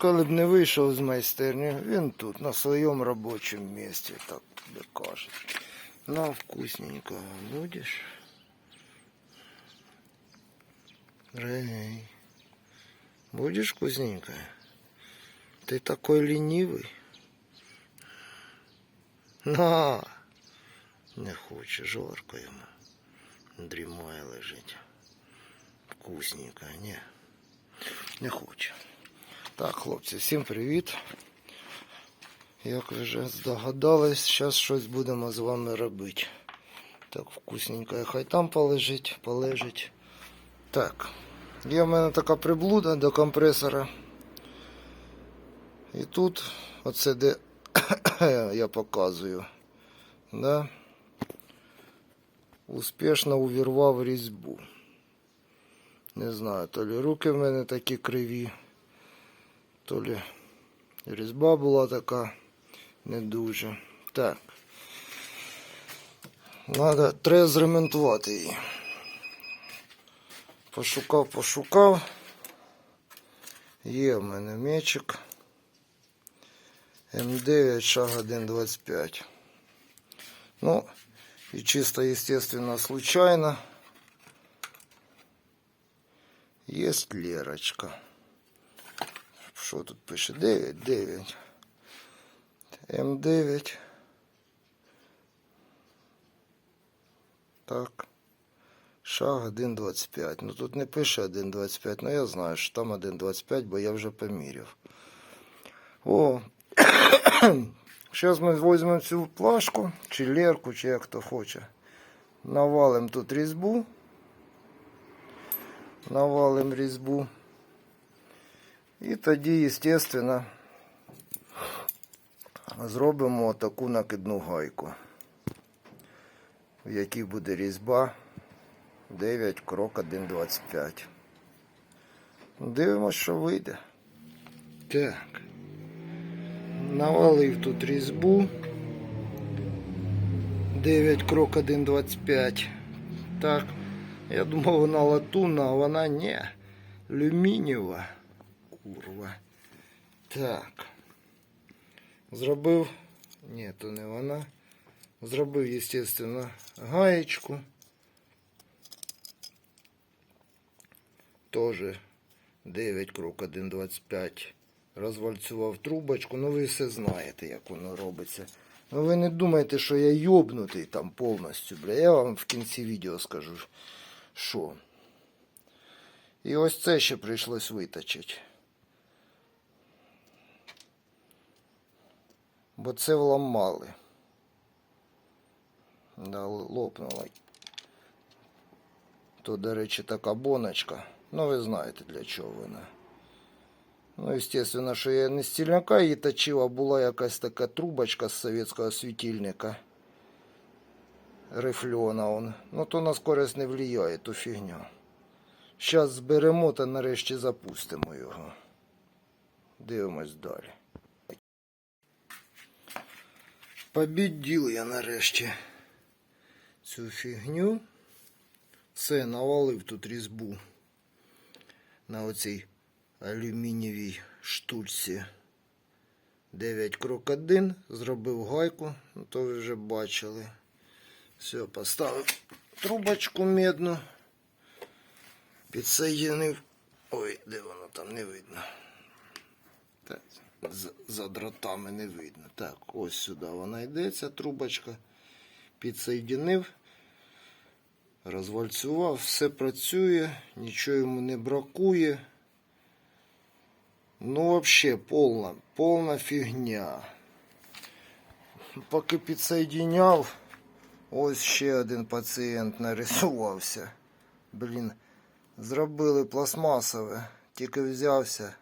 коли б не вийшов з майстерні, він тут, на своєму робочому місці, так тобі кажуть. Ну, вкусненько будеш? Рей. Будешь вкусненько? Ты такой ленивый. На. Не хоче, жарко йому. Дрімає лежить. Вкусненько, ні. Не хоче. Так, хлопці, всім привіт. Як ви вже здогадались, зараз щось будемо з вами робити. Так, вкусненько. Хай там полежить, полежить. Так. Є в мене така приблуда до компресора. І тут, оце де я показую, да? успішно увірвав різьбу. Не знаю, то лі руки в мене такі криві, то лі різьба була така не дуже. Так. Надо, треба зремонтувати її. Пошукав, пошукав. Є в мене мечик. М9 шаг 1.25. Ну, и чисто, естественно, случайно. Есть Лерочка. Що тут пише? 9, 9. М9. Так. Шаг 1.25. Ну тут не пише 1.25, але я знаю, що там 1.25, бо я вже поміряв. О, зараз ми візьмемо цю плашку, чи лерку, чи як хто хоче. Навалим тут різьбу. Навалим різьбу. І тоді, естественно, зробимо таку накидну гайку, в якій буде різьба 9 крок 1,25. Дивимось, що вийде. Так. Навалив тут різьбу. 9 крок 1,25. Так. Я думав, вона латунна, а вона не. Алюмінієва. Курва. Так. Зробив. Ні, то не вона. Зробив, естественно, гаєчку. Тоже 9 крок 1,25. Розвальцював трубочку. Ну ви все знаєте, як воно робиться. Ну ви не думайте, що я йобнутий там повністю, бля. Я вам в кінці відео скажу, що. І ось це ще прийшлось виточити. Бо це вламали. Да, лопнула. То, до речі, така боночка. Ну, ви знаєте для чого вона. Ну, естественно, що я не стільника її точив, а була якась така трубочка з совєтського світильника. Рифльона он. Ну, то на скорость не влияє, ту фігню. Зараз зберемо та нарешті запустимо його. Дивимось далі. Побідділ я нарешті цю фігню. Все, навалив тут різьбу на оцій алюмінієвій штучці. 9 крок 1, зробив гайку, ну то ви вже бачили. Все, поставив трубочку медну, підсоєдинив. Ой, де воно там не видно. Так, за, дротами не видно. Так, ось сюди вона йде, ця трубочка. Підсоєдинив. Розвальцював, все працює, нічого йому не бракує. Ну, вообще, полна, полна фігня. Поки підсоєдиняв, ось ще один пацієнт нарисувався. Блін, зробили пластмасове, тільки взявся,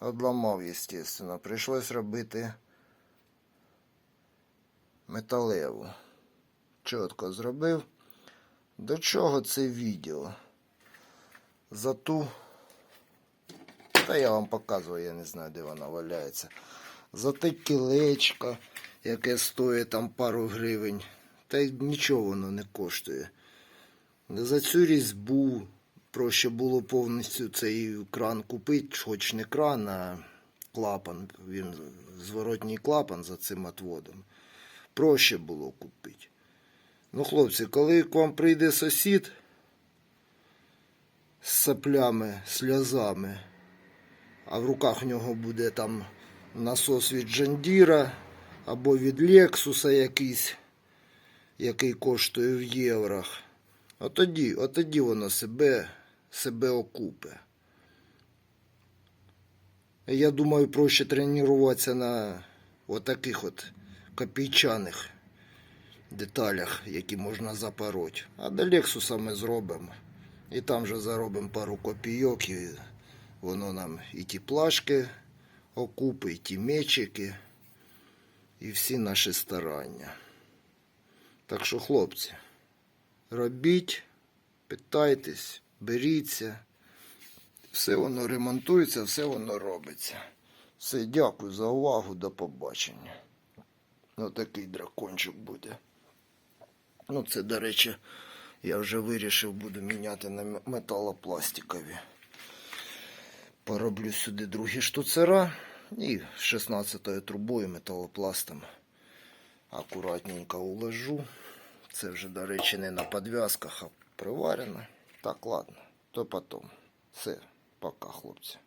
одламав, естественно. Прийшлось робити металеву. Чітко зробив. До чого це відео? За ту. Та я вам показую, я не знаю, де вона валяється. За те кілечко, яке стоїть там пару гривень. Та й нічого воно не коштує. За цю різьбу Проще було повністю цей кран купити, хоч не кран, а клапан. Він зворотній клапан за цим отводом. Проще було купити. Ну, хлопці, коли к вам прийде сусід з соплями, сльозами, а в руках в нього буде там насос від Джандіра або від Лексуса якийсь, який коштує в єврах. Отоді, отоді воно себе, себе окупе. Я думаю, проще тренуватися на отаких от копійчаних деталях, які можна запороть. А до Лексуса ми зробимо. І там же заробимо пару копійок, і воно нам і ті плашки окупи, і ті мечики, і всі наші старання. Так що, хлопці, робіть, питайтесь, беріться. Все воно ремонтується, все воно робиться. Все, дякую за увагу, до побачення. Ну, такий дракончик буде. Ну, це, до речі, я вже вирішив, буду міняти на металопластикові. Пороблю сюди другі штуцера і 16 трубою металопластом акуратненько уложу. Це вже, до речі, не на підв'язках, а приварено. Так, ладно, то потом. Все, пока, хлопці.